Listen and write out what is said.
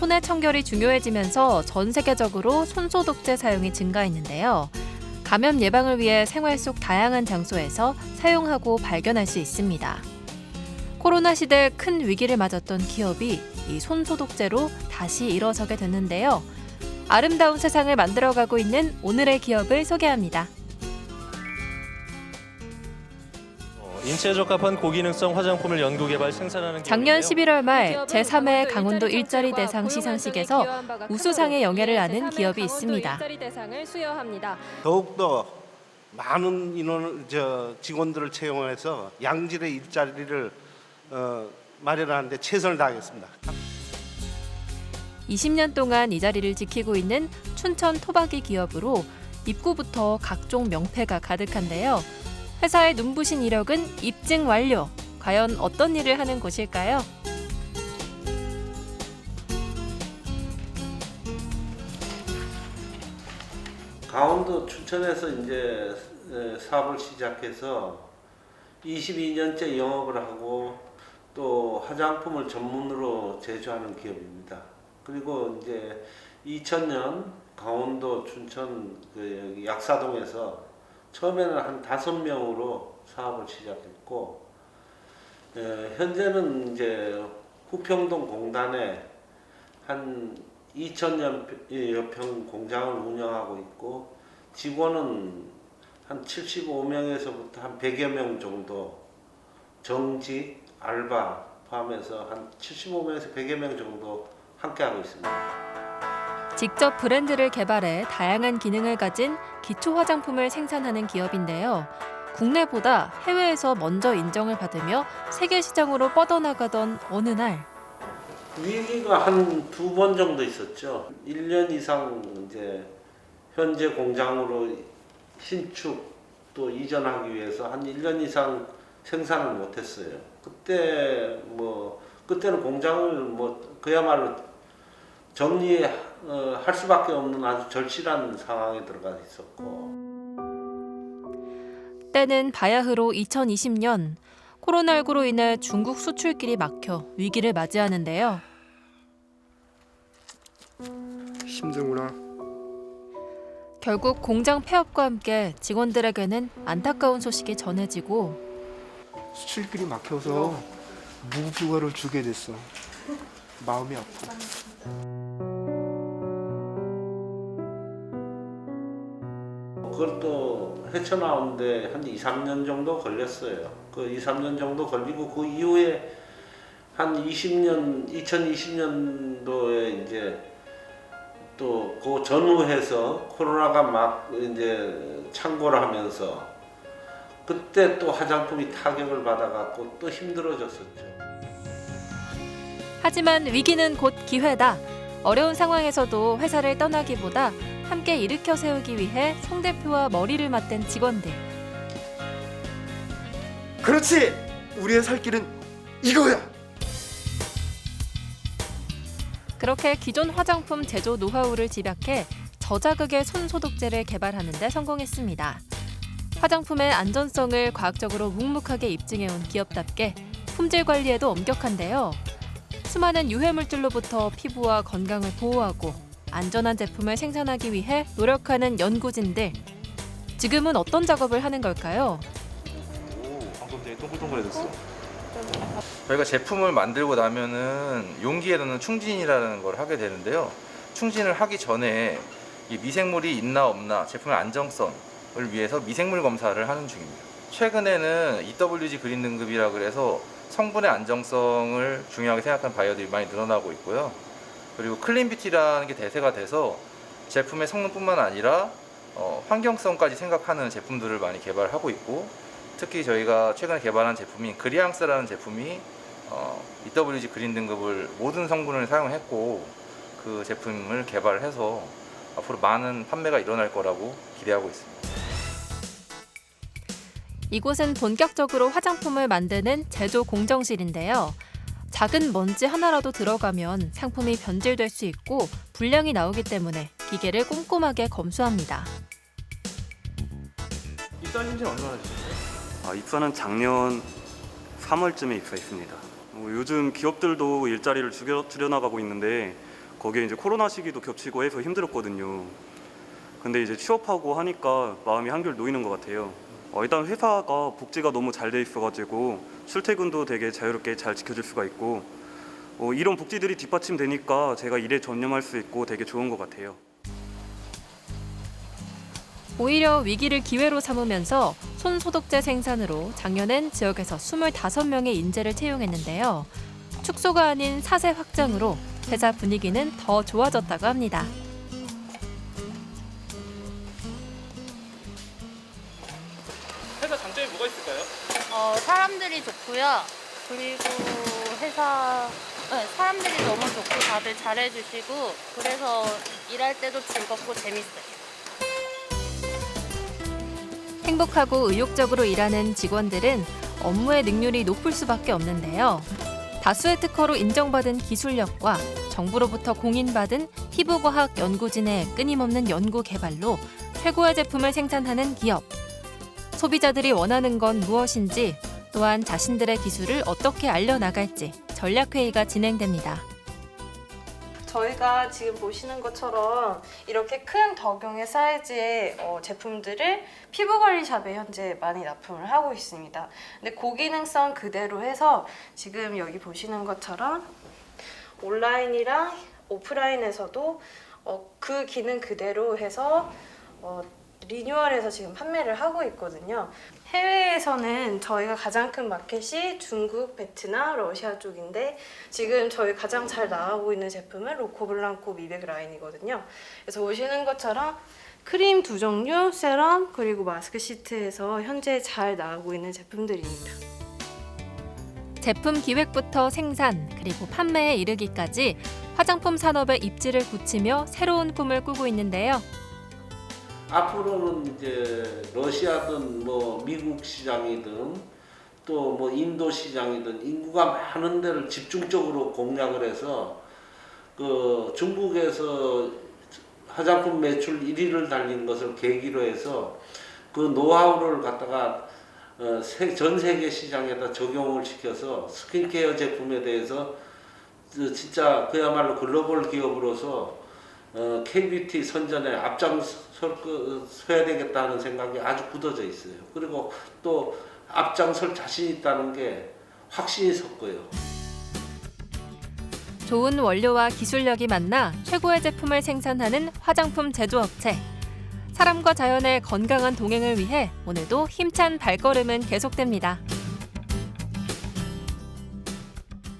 손의 청결이 중요해지면서 전 세계적으로 손소독제 사용이 증가했는데요. 감염 예방을 위해 생활 속 다양한 장소에서 사용하고 발견할 수 있습니다. 코로나 시대 큰 위기를 맞았던 기업이 이 손소독제로 다시 일어서게 됐는데요. 아름다운 세상을 만들어가고 있는 오늘의 기업을 소개합니다. 인체에 적합한 고기능성 화장품을 연구 개발 생산하는 작년 기업인데요. 11월 말 제3회 강원도 일자리 대상 시상식에서 우수상의 영예를 아는 기업이 있습니다. 더욱더 많은 인원 저 직원들을 채용해서 양질의 일자리를 어, 마련하는데 최선을 다하겠습니다. 20년 동안 이 자리를 지키고 있는 춘천 토박이 기업으로 입구부터 각종 명패가 가득한데요. 회사의 눈부신 이력은 입증 완료. 과연 어떤 일을 하는 곳일까요? 강원도 춘천에서 이제 에, 사업을 시작해서 22년째 영업을 하고 또 화장품을 전문으로 제조하는 기업입니다. 그리고 이제 2000년 강원도 춘천 그 약사동에서 처음에는 한 다섯 명으로 사업을 시작했고 에, 현재는 이제 후평동 공단에 한 2천여 평 공장을 운영하고 있고 직원은 한 75명에서부터 한 100여 명 정도 정직, 알바 포함해서 한 75명에서 100여 명 정도 함께 하고 있습니다. 직접 브랜드를 개발해 다양한 기능을 가진 기초 화장품을 생산하는 기업인데요. 국내보다 해외에서 먼저 인정을 받으며 세계 시장으로 뻗어나가던 어느 날 위기가 한 두 번 정도 있었죠. 1년 이상 이제 현재 공장으로 신축 또 이전하기 위해서 한 1년 이상 생산을 못 했어요. 그때 뭐 그때는 공장을 뭐 그야말로 정리할 수밖에 없는 아주 절실한 상황에 들어가 있었고 때는 바야흐로 2020년 코로나19로 인해 중국 수출길이 막혀 위기를 맞이하는데요. 힘들구나. 결국 공장 폐업과 함께 직원들에게는 안타까운 소식이 전해지고 수출길이 막혀서 무급휴가를 주게 됐어. 마음이 아파. 그걸 또 헤쳐나오는데 한 2, 3년 정도 걸렸어요. 그 2, 3년 정도 걸리고 그 이후에 한 20년, 2020년도에 이제 또 그 전후해서 코로나가 막 이제 창궐을 하면서 그때 또 화장품이 타격을 받아갖고 또 힘들어졌었죠. 하지만 위기는 곧 기회다. 어려운 상황에서도 회사를 떠나기보다 함께 일으켜 세우기 위해 송 대표와 머리를 맞댄 직원들. 그렇지. 우리의 살 길은 이거야. 그렇게 기존 화장품 제조 노하우를 집약해 저자극의 손소독제를 개발하는 데 성공했습니다. 화장품의 안전성을 과학적으로 묵묵하게 입증해온 기업답게 품질 관리에도 엄격한데요. 수많은 유해 물질로부터 피부와 건강을 보호하고 안전한 제품을 생산하기 위해 노력하는 연구진들. 지금은 어떤 작업을 하는 걸까요? 방금 되게 동글동글해졌어. 저희가 제품을 만들고 나면은 용기에 넣는 충진이라는 걸 하게 되는데요. 충진을 하기 전에 이 미생물이 있나 없나 제품의 안정성을 위해서 미생물 검사를 하는 중입니다. 최근에는 EWG 그린 등급이라 그래서 성분의 안정성을 중요하게 생각하는 바이어들이 많이 늘어나고 있고요. 그리고 클린 뷰티라는 게 대세가 돼서 제품의 성능뿐만 아니라 어, 환경성까지 생각하는 제품들을 많이 개발하고 있고 특히 저희가 최근에 개발한 제품인 그리앙스라는 제품이 어, EWG 그린 등급을 모든 성분을 사용했고 그 제품을 개발해서 앞으로 많은 판매가 일어날 거라고 기대하고 있습니다. 이곳은 본격적으로 화장품을 만드는 제조 공정실인데요. 작은 먼지 하나라도 들어가면 상품이 변질될 수 있고 불량이 나오기 때문에 기계를 꼼꼼하게 검수합니다. 입사한 지는 얼마나 되셨어요? 아, 입사는 작년 3월쯤에 입사했습니다. 어, 요즘 기업들도 일자리를 줄여, 줄여나가고 있는데 거기에 이제 코로나 시기도 겹치고 해서 힘들었거든요. 근데 이제 취업하고 하니까 마음이 한결 놓이는 것 같아요. 어, 일단 회사가 복지가 너무 잘 돼 있어가지고 출퇴근도 되게 자유롭게 잘 지켜줄 수가 있고 어, 이런 복지들이 뒷받침되니까 제가 일에 전념할 수 있고 되게 좋은 것 같아요. 오히려 위기를 기회로 삼으면서 손 소독제 생산으로 작년엔 지역에서 25명의 인재를 채용했는데요. 축소가 아닌 사세 확장으로 회사 분위기는 더 좋아졌다고 합니다. 사람들이 좋고요. 그리고 회사 네, 사람들이 너무 좋고 다들 잘해주시고 그래서 일할 때도 즐겁고 재밌어요. 행복하고 의욕적으로 일하는 직원들은 업무의 능률이 높을 수밖에 없는데요. 다수의 특허로 인정받은 기술력과 정부로부터 공인받은 피부과학 연구진의 끊임없는 연구 개발로 최고의 제품을 생산하는 기업. 소비자들이 원하는 건 무엇인지 또한 자신들의 기술을 어떻게 알려나갈지 전략회의가 진행됩니다. 저희가 지금 보시는 것처럼 이렇게 큰 덕용의 사이즈의 어, 제품들을 피부관리샵에 현재 많이 납품을 하고 있습니다. 근데 고기능성 그대로 해서 지금 여기 보시는 것처럼 온라인이랑 오프라인에서도 어, 그 기능 그대로 해서 어, 리뉴얼해서 지금 판매를 하고 있거든요. 해외에서는 저희가 가장 큰 마켓이 중국, 베트남, 러시아 쪽인데 지금 저희 가장 잘 나가고 있는 제품은 로코블랑코 미백 라인이거든요. 그래서 보시는 것처럼 크림 두 종류, 세럼 그리고 마스크 시트에서 현재 잘 나가고 있는 제품들입니다. 제품 기획부터 생산 그리고 판매에 이르기까지 화장품 산업의 입지를 굳히며 새로운 꿈을 꾸고 있는데요. 앞으로는 이제 러시아든 뭐 미국 시장이든 또 뭐 인도 시장이든 인구가 많은 데를 집중적으로 공략을 해서 그 중국에서 화장품 매출 1위를 달린 것을 계기로 해서 그 노하우를 갖다가 어, 세- 전 세계 시장에다 적용을 시켜서 스킨케어 제품에 대해서 그 진짜 그야말로 글로벌 기업으로서 어, K뷰티 선전에 앞장서야 되겠다는 생각이 아주 굳어져 있어요. 그리고 또 앞장설 자신 있다는 게 확신이 섰고요. 좋은 원료와 기술력이 만나 최고의 제품을 생산하는 화장품 제조업체. 사람과 자연의 건강한 동행을 위해 오늘도 힘찬 발걸음은 계속됩니다.